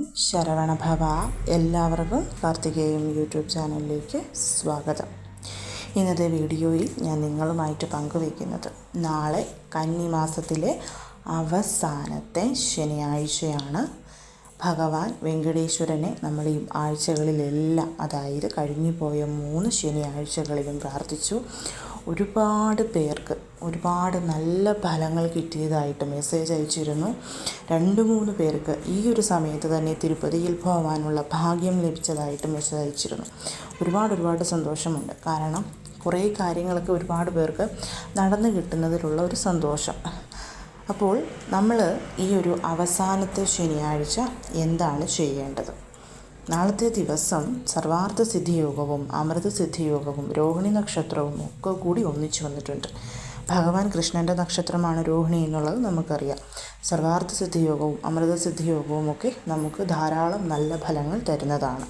ഓം ശരവണഭവ എല്ലാവർക്കും കാർത്തികേയം യൂട്യൂബ് ചാനലിലേക്ക് സ്വാഗതം. ഇന്നത്തെ വീഡിയോയിൽ ഞാൻ നിങ്ങളുമായിട്ട് പങ്കുവയ്ക്കുന്നത് നാളെ കന്നി മാസത്തിലെ അവസാനത്തെ ശനിയാഴ്ചയാണ്. ഭഗവാൻ വെങ്കടേശ്വരനെ നമ്മൾ ഈ ആഴ്ചകളിലെല്ലാം അതായത് കഴിഞ്ഞുപോയ മൂന്ന് ശനിയാഴ്ചകളിലും പ്രാർത്ഥിച്ചു. ഒരുപാട് പേർക്ക് ഒരുപാട് നല്ല ഫലങ്ങൾ കിട്ടിയതായിട്ട് മെസ്സേജ് അയച്ചിരുന്നു. രണ്ട് മൂന്ന് പേർക്ക് ഈ ഒരു സമയത്ത് തന്നെ തിരുപ്പതിയിൽ പോകാനുള്ള ഭാഗ്യം ലഭിച്ചതായിട്ട് മെസ്സേജ് അയച്ചിരുന്നു. ഒരുപാട് ഒരുപാട് സന്തോഷമുണ്ട്. കാരണം കുറേ കാര്യങ്ങളൊക്കെ ഒരുപാട് പേർക്ക് നടന്നു കിട്ടുന്നതിലുള്ള ഒരു സന്തോഷം. അപ്പോൾ നമ്മൾ ഈ ഒരു അവസാനത്തെ ശനിയാഴ്ച എന്താണ് ചെയ്യേണ്ടത്? നാളത്തെ ദിവസം സർവാർത്ഥ സിദ്ധിയോഗവും അമൃത സിദ്ധിയോഗവും രോഹിണി നക്ഷത്രവും ഒക്കെ കൂടി ഒന്നിച്ചു വന്നിട്ടുണ്ട്. ഭഗവാൻ കൃഷ്ണന്റെ നക്ഷത്രമാണ് രോഹിണി എന്നുള്ളത് നമുക്കറിയാം. സർവാർത്ഥ സിദ്ധിയോഗവും അമൃത സിദ്ധിയോഗവും ഒക്കെ നമുക്ക് ധാരാളം നല്ല ഫലങ്ങൾ തരുന്നതാണ്.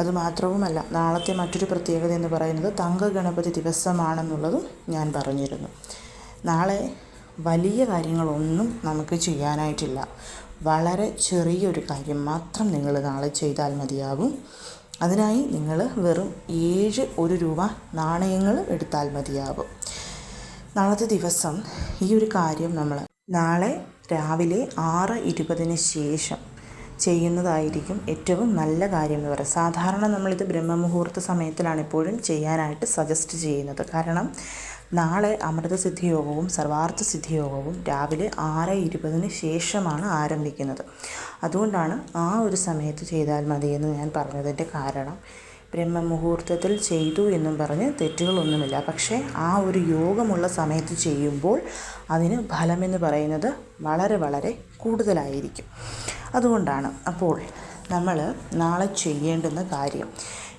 അതുമാത്രവുമല്ല നാളത്തെ മറ്റൊരു പ്രത്യേകത എന്ന് പറയുന്നത് തങ്ക ഗണപതി ദിവസമാണെന്നുള്ളതും ഞാൻ പറഞ്ഞിരുന്നു. നാളെ വലിയ കാര്യങ്ങളൊന്നും നമുക്ക് ചെയ്യാനായിട്ടില്ല. വളരെ ചെറിയൊരു കാര്യം മാത്രം നിങ്ങൾ നാളെ ചെയ്താൽ മതിയാകും. അതിനായി നിങ്ങൾ വെറും ഏഴ് ഒരു രൂപ നാണയങ്ങൾ എടുത്താൽ മതിയാകും. നാളത്തെ ദിവസം ഈ ഒരു കാര്യം നമ്മൾ നാളെ രാവിലെ ആറ് ഇരുപതിന് ശേഷം ചെയ്യുന്നതായിരിക്കും ഏറ്റവും നല്ല കാര്യം എന്ന് പറയുന്നത്. സാധാരണ നമ്മളിത് ബ്രഹ്മമുഹൂർത്ത സമയത്തിലാണ് എപ്പോഴും ചെയ്യാനായിട്ട് സജസ്റ്റ് ചെയ്യുന്നത്. കാരണം നാളെ അമൃതസിദ്ധി യോഗവും സർവാർത്ഥ സിദ്ധി യോഗവും രാവിലെ ആറ് ഇരുപതിന് ശേഷമാണ് ആരംഭിക്കുന്നത്. അതുകൊണ്ടാണ് ആ ഒരു സമയത്ത് ചെയ്താൽ മതിയെന്ന് ഞാൻ പറഞ്ഞതിന്റെ കാരണം. ബ്രഹ്മമുഹൂർത്തത്തിൽ ചെയ്തു എന്നും പറഞ്ഞ് തെറ്റുകളൊന്നുമില്ല. പക്ഷേ ആ ഒരു യോഗമുള്ള സമയത്ത് ചെയ്യുമ്പോൾ അതിന് ഫലമെന്ന് പറയുന്നത് വളരെ വളരെ കൂടുതലായിരിക്കും. അതുകൊണ്ടാണ് അപ്പോൾ നമ്മൾ നാളെ ചെയ്യേണ്ടുന്ന കാര്യം.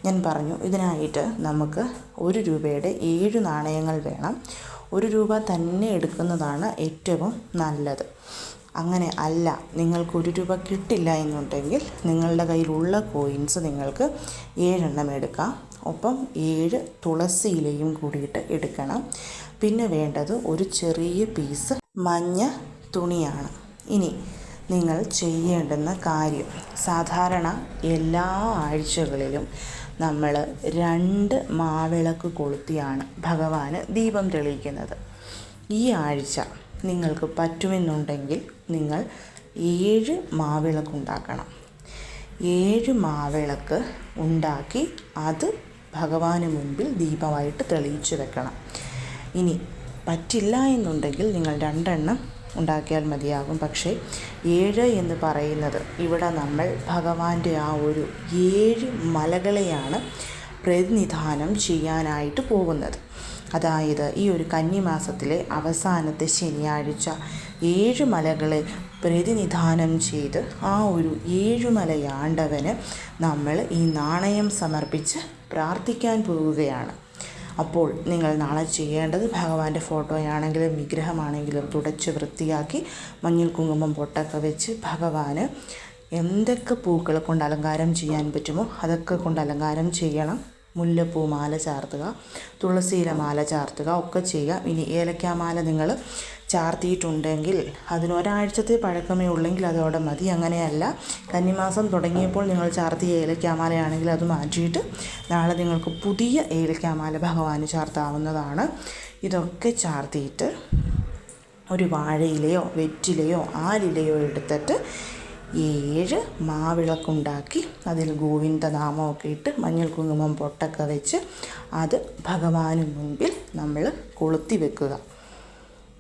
ഞാൻ പറഞ്ഞു ഇതിനായിട്ട് നമുക്ക് ഒരു രൂപയുടെ ഏഴ് നാണയങ്ങൾ വേണം. ഒരു രൂപ തന്നെ എടുക്കുന്നതാണ് ഏറ്റവും നല്ലത്. അങ്ങനെ അല്ല. നിങ്ങൾക്ക് ഒരു രൂപ കിട്ടില്ല എന്നുണ്ടെങ്കിൽ നിങ്ങളുടെ കയ്യിലുള്ള കോയിൻസ് നിങ്ങൾക്ക് ഏഴെണ്ണം എടുക്കാം. ഒപ്പം ഏഴ് തുളസി ഇലയും കൂടിയിട്ട് എടുക്കണം. പിന്നെ വേണ്ടത് ഒരു ചെറിയ പീസ് മഞ്ഞ തുണിയാണ്. ഇനി നിങ്ങൾ ചെയ്യേണ്ടുന്ന കാര്യം. സാധാരണ എല്ലാ ആഴ്ചകളിലും നമ്മൾ രണ്ട് മാവിളക്ക് കൊളുത്തിയാണ് ഭഗവാന് ദീപം തെളിയിക്കുന്നത്. ഈ ആഴ്ച നിങ്ങൾക്ക് പറ്റുമെന്നുണ്ടെങ്കിൽ നിങ്ങൾ ഏഴ് മാവിളക്ക് ഉണ്ടാക്കണം. ഏഴ് മാവിളക്ക് ഉണ്ടാക്കി അത് ഭഗവാന് മുൻപിൽ ദീപമായിട്ട് തെളിയിച്ചു വെക്കണം. ഇനി പറ്റില്ല എന്നുണ്ടെങ്കിൽ നിങ്ങൾ രണ്ടെണ്ണം ഉണ്ടാക്കിയാൽ മതിയാകും. പക്ഷേ ഏഴ് എന്ന് പറയുന്നത് ഇവിടെ നമ്മൾ ഭഗവാന്റെ ആ ഒരു ഏഴ് മലകളെയാണ് പ്രതിനിധാനം ചെയ്യാനായിട്ട് പോകുന്നത്. അതായത് ഈ ഒരു കന്നിമാസത്തിലെ അവസാനത്തെ ശനിയാഴ്ച ഏഴ് മലകളെ പ്രതിനിധാനം ചെയ്ത് ആ ഒരു ഏഴുമലയാണ്ടവന് നമ്മൾ ഈ നാണയം സമർപ്പിച്ച് പ്രാർത്ഥിക്കാൻ പോവുകയാണ്. അപ്പോൾ നിങ്ങൾ നാളെ ചെയ്യേണ്ടത് ഭഗവാന്റെ ഫോട്ടോയാണെങ്കിലും വിഗ്രഹമാണെങ്കിലും തുടച്ച് വൃത്തിയാക്കി മഞ്ഞൾ കുങ്കുമം പൊട്ടൊക്കെ വെച്ച് ഭഗവാന് എന്തൊക്കെ പൂക്കൾ കൊണ്ട് അലങ്കാരം ചെയ്യാൻ പറ്റുമോ അതൊക്കെ കൊണ്ട് അലങ്കാരം ചെയ്യണം. മുല്ലപ്പൂ മാല ചാർത്തുക തുളസിയില മാല ചാർത്തുക ഒക്കെ ചെയ്യുക. ഇനി ഏലക്കാമാല നിങ്ങൾ ചാർത്തിയിട്ടുണ്ടെങ്കിൽ അതിന് ഒരാഴ്ചത്തെ പഴക്കമേ ഉള്ളെങ്കിൽ അതോടെ മതി. അങ്ങനെയല്ല. കന്നിമാസം തുടങ്ങിയപ്പോൾ നിങ്ങൾ ചാർത്തിയ ഏലക്കാമാലയാണെങ്കിൽ അത് മാറ്റിയിട്ട് നാളെ നിങ്ങൾക്ക് പുതിയ ഏലക്കാമാല ഭഗവാന് ചാർത്താവുന്നതാണ്. ഇതൊക്കെ ചാർത്തിയിട്ട് ഒരു വാഴയിലയോ വെറ്റിലയോ ആലിലയോ എടുത്തിട്ട് ഏഴ് മാവിളക്കുണ്ടാക്കി അതിൽ ഗോവിന്ദ ഗോവിന്ദനാമമൊക്കെ ഇട്ട് മഞ്ഞൾ കുങ്കുമം പൊട്ടൊക്കെ വെച്ച് അത് ഭഗവാന് മുൻപിൽ നമ്മൾ കൊളുത്തി വെക്കുക.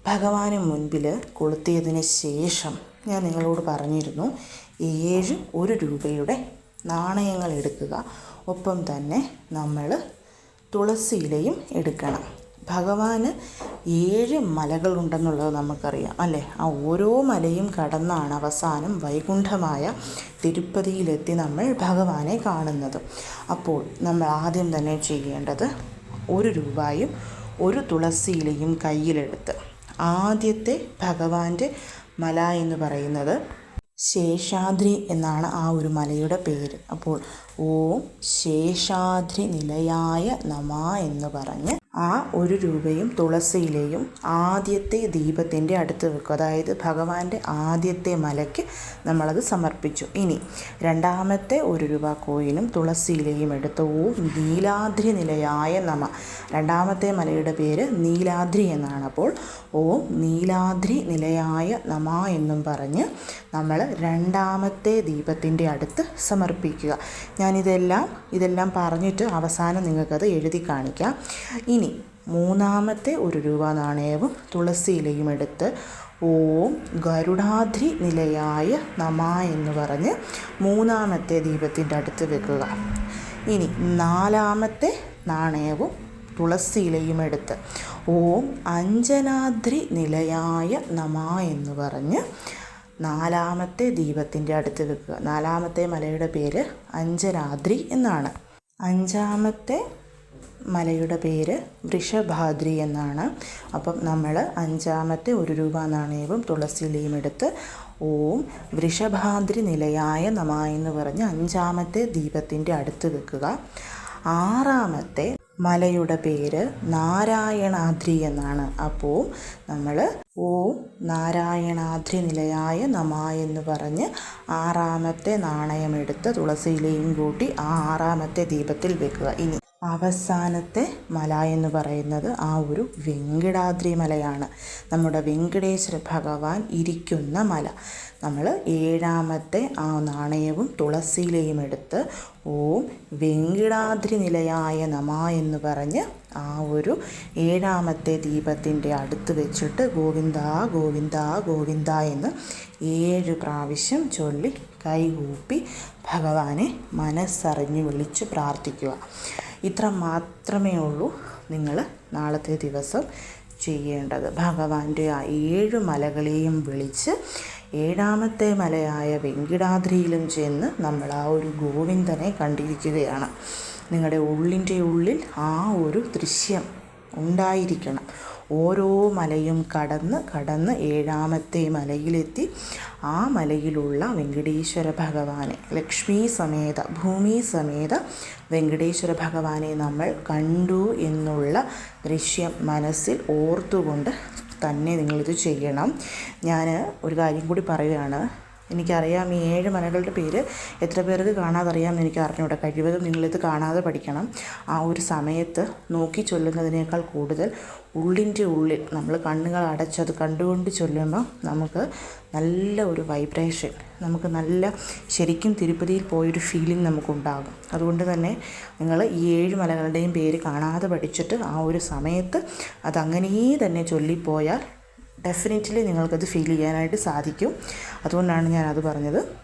ഭഗവാന് മുൻപിൽ കൊളുത്തിയതിന് ശേഷം ഞാൻ നിങ്ങളോട് പറഞ്ഞിരുന്നു ഏഴ് ഒരു രൂപയുടെ നാണയങ്ങൾ എടുക്കുക. ഒപ്പം തന്നെ നമ്മൾ തുളസിയിലയും എടുക്കണം. ഭഗവാന് ഏഴ് മലകളുണ്ടെന്നുള്ളത് നമുക്കറിയാം അല്ലേ? ആ ഓരോ മലയും കടന്നാണ് അവസാനം വൈകുണ്ഠമായ തിരുപ്പതിയിലെത്തി നമ്മൾ ഭഗവാനെ കാണുന്നത്. അപ്പോൾ നമ്മൾ ആദ്യം തന്നെ ചെയ്യേണ്ടത് ഒരു രൂപയും ഒരു തുളസിയിലയും കയ്യിലെടുത്ത് ആദ്യത്തെ ഭഗവാന്റെ മല എന്ന് പറയുന്നത് ശേഷാദ്രി എന്നാണ് ആ ഒരു മലയുടെ പേര്. അപ്പോൾ ഓം ശേഷാദ്രി നിലയായ നമ എന്ന് പറഞ്ഞ് ആ ഒരു രൂപയും തുളസിയിലയും ആദ്യത്തെ ദീപത്തിന്റെ അടുത്ത് വെക്കും. അതായത് ഭഗവാന്റെ ആദ്യത്തെ മലയ്ക്ക് നമ്മളത് സമർപ്പിച്ചു. ഇനി രണ്ടാമത്തെ ഒരു രൂപ കോയിനും തുളസിയിലയും എടുത്ത് ഓം നീലാദ്രി നിലയായ നമ. രണ്ടാമത്തെ മലയുടെ പേര് നീലാദ്രി എന്നാണ്. അപ്പോൾ ഓം നീലാദ്രി നിലയായ നമ എന്നും പറഞ്ഞ് നമ്മൾ രണ്ടാമത്തെ ദീപത്തിന്റെ അടുത്ത് സമർപ്പിക്കുക. ഞാനിതെല്ലാം ഇതെല്ലാം പറഞ്ഞിട്ട് അവസാനം നിങ്ങൾക്കത് എഴുതി കാണിക്കാം. ഇനി മൂന്നാമത്തെ ഒരു രൂപ നാണയവും തുളസിയിലയും എടുത്ത് ഓം ഗരുഡാദ്രി നിലയായ നമ എന്ന് പറഞ്ഞ് മൂന്നാമത്തെ ദീപത്തിന്റെ അടുത്ത് വെക്കുക. ഇനി നാലാമത്തെ നാണയവും തുളസിയിലയും എടുത്ത് ഓം അഞ്ജനാദ്രി നിലയായ നമ എന്ന് പറഞ്ഞ് നാലാമത്തെ ദീപത്തിന്റെ അടുത്ത് വെക്കുക. നാലാമത്തെ മലയുടെ പേര് അഞ്ജനാദ്രി എന്നാണ്. അഞ്ചാമത്തെ മലയുടെ പേര് വൃഷഭാദ്രി എന്നാണ്. അപ്പം നമ്മൾ അഞ്ചാമത്തെ ഒരു രൂപ നാണയവും തുളസിയിലയും എടുത്ത് ഓം വൃഷഭാദ്രി നിലയായ നമ എന്ന് പറഞ്ഞ് അഞ്ചാമത്തെ ദീപത്തിന്റെ അടുത്ത് വെക്കുക. ആറാമത്തെ മലയുടെ പേര് നാരായണാദ്രി എന്നാണ്. അപ്പോൾ നമ്മൾ ഓം നാരായണാദ്രി നിലയായ നമ എന്ന് പറഞ്ഞ് ആറാമത്തെ നാണയമെടുത്ത് തുളസിയിലയും കൂട്ടി ആ ആറാമത്തെ ദീപത്തിൽ വെക്കുക. ഇനി അവസാനത്തെ മല എന്ന് പറയുന്നത് ആ ഒരു വെങ്കിടാദ്രി മലയാണ്. നമ്മുടെ വെങ്കടേശ്വര ഭഗവാൻ ഇരിക്കുന്ന മല. നമ്മൾ ഏഴാമത്തെ ആ നാണയവും തുളസിയിലയും എടുത്ത് ഓം വെങ്കിടാദ്രി നിലയായ നമ എന്ന് പറഞ്ഞ് ആ ഒരു ഏഴാമത്തെ ദീപത്തിന്റെ അടുത്ത് വെച്ചിട്ട് ഗോവിന്ദ ഗോവിന്ദ ഗോവിന്ദ എന്ന് ഏഴ് പ്രാവശ്യം ചൊല്ലി കൈകൂപ്പി ഭഗവാനെ മനസ്സറിഞ്ഞ് വിളിച്ച് പ്രാർത്ഥിക്കുക. ഇത്ര മാത്രമേ ഉള്ളൂ നിങ്ങൾ നാളത്തെ ദിവസം ചെയ്യേണ്ടത്. ഭഗവാന്റെ ആ ഏഴ് മലകളെയും വിളിച്ച് ഏഴാമത്തെ മലയായ വെങ്കിടാദ്രിയിലും ചെന്ന് നമ്മൾ ആ ഒരു ഗോവിന്ദനെ കണ്ടിരിക്കുകയാണ്. നിങ്ങളുടെ ഉള്ളിന്റെ ഉള്ളിൽ ആ ഒരു ദൃശ്യം ഉണ്ടായിരിക്കണം. ഓരോ മലയും കടന്ന് കടന്ന് ഏഴാമത്തെ മലയിലെത്തി. ആ മലയിലുള്ള വെങ്കടേശ്വര ഭഗവാനെ ലക്ഷ്മി സമേത ഭൂമി സമേത വെങ്കടേശ്വര ഭഗവാനെ നമ്മൾ കണ്ടു എന്നുള്ള ദൃശ്യം മനസ്സിൽ ഓർത്തുകൊണ്ട് തന്നെ നിങ്ങളിത് ചെയ്യണം. ഞാൻ ഒരു കാര്യം കൂടി പറയുകയാണ്. എനിക്കറിയാം ഈ ഏഴ് മലകളുടെ പേര് എത്ര പേർക്ക് കാണാതെ അറിയാമെന്ന് എനിക്ക് അറിഞ്ഞൂടാ കഴിവതും നിങ്ങളിത് കാണാതെ പഠിക്കണം. ആ ഒരു സമയത്ത് നോക്കി ചൊല്ലുന്നതിനേക്കാൾ കൂടുതൽ ഉള്ളിന്റെ ഉള്ളിൽ നമ്മൾ കണ്ണുകൾ അടച്ചത് കണ്ടുകൊണ്ട് ചൊല്ലുമ്പോൾ നമുക്ക് നല്ല ഒരു വൈബ്രേഷൻ നമുക്ക് നല്ല ശരിക്കും തിരുപ്പതിയിൽ പോയൊരു ഫീലിംഗ് നമുക്കുണ്ടാകും. അതുകൊണ്ട് തന്നെ നിങ്ങൾ ഈ ഏഴ് മലകളുടെയും പേര് കാണാതെ പഠിച്ചിട്ട് ആ ഒരു സമയത്ത് അതങ്ങനേ തന്നെ ചൊല്ലിപ്പോയാൽ ഡെഫിനറ്റ്ലി നിങ്ങൾക്കത് ഫീൽ ചെയ്യാനായിട്ട് സാധിക്കും. അതുകൊണ്ടാണ് ഞാനത് പറഞ്ഞത്.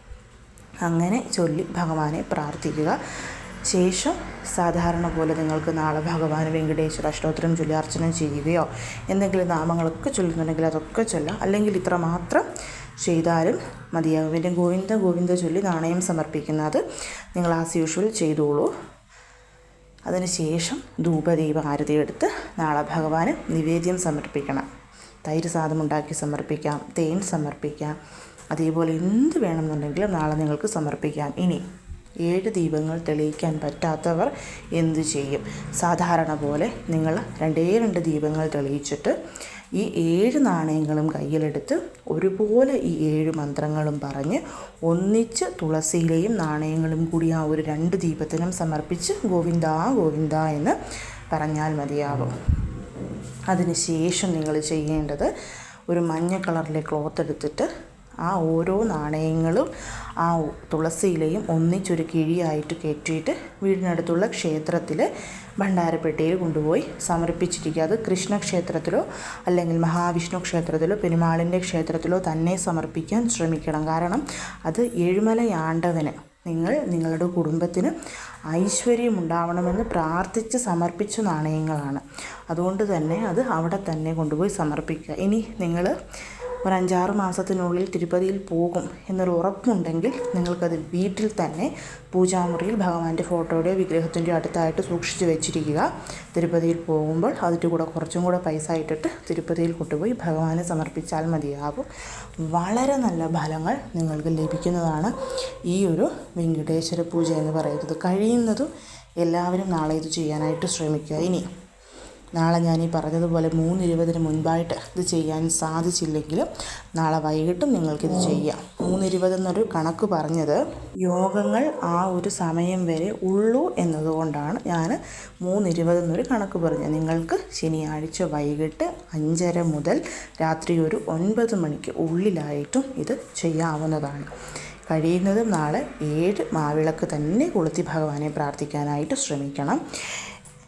അങ്ങനെ ചൊല്ലി ഭഗവാനെ പ്രാർത്ഥിക്കുക. ശേഷം സാധാരണ പോലെ നിങ്ങൾക്ക് നാളെ ഭഗവാൻ വെങ്കടേശ്വര അഷ്ടോത്തരം ചൊല്ലി അർച്ചന ചെയ്യുകയോ എന്തെങ്കിലും നാമങ്ങളൊക്കെ ചൊല്ലുന്നുണ്ടെങ്കിൽ അതൊക്കെ ചൊല്ലാം. അല്ലെങ്കിൽ ഇത്ര മാത്രം ചെയ്താലും മതിയാകും പിന്നെ ഗോവിന്ദ ഗോവിന്ദ ചൊല്ലി നാണയം സമർപ്പിക്കുന്നത് നിങ്ങൾ ആസ് യൂഷ്വൽ ചെയ്തോളൂ. അതിനുശേഷം ധൂപദീപ ആരതി എടുത്ത് നാളെ ഭഗവാന് നിവേദ്യം സമർപ്പിക്കണം. തൈര് ഉണ്ടാക്കി സമർപ്പിക്കാം തേൻ സമർപ്പിക്കാം അതേപോലെ എന്ത് വേണമെന്നുണ്ടെങ്കിലും നാളെ നിങ്ങൾക്ക് സമർപ്പിക്കാം. ഇനി ഏഴ് ദീപങ്ങൾ തെളിയിക്കാൻ പറ്റാത്തവർ എന്തു ചെയ്യും? സാധാരണ പോലെ നിങ്ങൾ രണ്ടേ രണ്ട് ദീപങ്ങൾ തെളിയിച്ചിട്ട് ഈ ഏഴ് നാണയങ്ങളും കയ്യിലെടുത്ത് ഒരുപോലെ ഈ ഏഴ് മന്ത്രങ്ങളും പറഞ്ഞ് ഒന്നിച്ച് തുളസിയിലെയും നാണയങ്ങളും കൂടി ആ ഒരു രണ്ട് ദീപത്തിനും സമർപ്പിച്ച് ഗോവിന്ദ ഗോവിന്ദ എന്ന് പറഞ്ഞാൽ മതിയാകും അതിനുശേഷം നിങ്ങൾ ചെയ്യേണ്ടത് ഒരു മഞ്ഞ കളറിലെ ക്ലോത്ത് എടുത്തിട്ട് ആ ഓരോ നാണയങ്ങളും ആ തുളസിയിലയും ഒന്നിച്ചൊരു കിഴിയായിട്ട് കയറ്റിയിട്ട് വീടിനടുത്തുള്ള ക്ഷേത്രത്തിൽ ഭണ്ഡാരപ്പെട്ടിയിൽ കൊണ്ടുപോയി സമർപ്പിച്ചിരിക്കുക. അത് കൃഷ്ണക്ഷേത്രത്തിലോ അല്ലെങ്കിൽ മഹാവിഷ്ണു ക്ഷേത്രത്തിലോ പെരുമാളിന്റെ ക്ഷേത്രത്തിലോ തന്നെ സമർപ്പിക്കാൻ ശ്രമിക്കണം. കാരണം അത് ഏഴുമലയാണ്ടവന് നിങ്ങൾ നിങ്ങളുടെ കുടുംബത്തിന് ഐശ്വര്യം ഉണ്ടാവണമെന്ന് പ്രാർത്ഥിച്ച് സമർപ്പിച്ച നാണയങ്ങളാണ്. അതുകൊണ്ട് തന്നെ അത് അവിടെ തന്നെ കൊണ്ടുപോയി സമർപ്പിക്കുക. ഇനി നിങ്ങൾ ഒരു അഞ്ചാറ് മാസത്തിനുള്ളിൽ തിരുപ്പതിയിൽ പോകും എന്നൊരു ഉറപ്പുണ്ടെങ്കിൽ നിങ്ങൾക്കത് വീട്ടിൽ തന്നെ പൂജാമുറിയിൽ ഭഗവാന്റെ ഫോട്ടോയുടെയോ വിഗ്രഹത്തിന്റെയോ അടുത്തായിട്ട് സൂക്ഷിച്ച് വെച്ചിരിക്കുക. തിരുപ്പതിയിൽ പോകുമ്പോൾ അതിന്റെ കൂടെ കുറച്ചും കൂടെ പൈസ ഇട്ടിട്ട് തിരുപ്പതിയിൽ കൊണ്ടുപോയി ഭഗവാനെ സമർപ്പിച്ചാൽ മതിയാകും. വളരെ നല്ല ഫലങ്ങൾ നിങ്ങൾക്ക് ലഭിക്കുന്നതാണ് ഈ ഒരു വെങ്കടേശ്വര പൂജ എന്ന് പറയുന്നത്. കഴിയുന്നതും എല്ലാവരും നാളെ ഇത് ചെയ്യാനായിട്ട് ശ്രമിക്കുക. ഇനി നാളെ ഞാൻ ഈ പറഞ്ഞതുപോലെ മൂന്നിരുപതിന് മുൻപായിട്ട് ഇത് ചെയ്യാൻ സാധിച്ചില്ലെങ്കിലും നാളെ വൈകിട്ടും നിങ്ങൾക്കിത് ചെയ്യാം. മൂന്നിരുപത് എന്നൊരു കണക്ക് പറഞ്ഞത് യോഗങ്ങൾ ആ ഒരു സമയം വരെ ഉള്ളൂ എന്നതുകൊണ്ടാണ് ഞാൻ മൂന്നിരുപത് എന്നൊരു കണക്ക് പറഞ്ഞത്. നിങ്ങൾക്ക് ശനിയാഴ്ച വൈകിട്ട് അഞ്ചര മുതൽ രാത്രി ഒരു ഒൻപത് മണിക്ക് ഉള്ളിലായിട്ടും ഇത് ചെയ്യാവുന്നതാണ്. കഴിയുന്നതും നാളെ ഏഴ് മാവിളക്ക് തന്നെ കൊളുത്തി ഭഗവാനെ പ്രാർത്ഥിക്കാനായിട്ട് ശ്രമിക്കണം.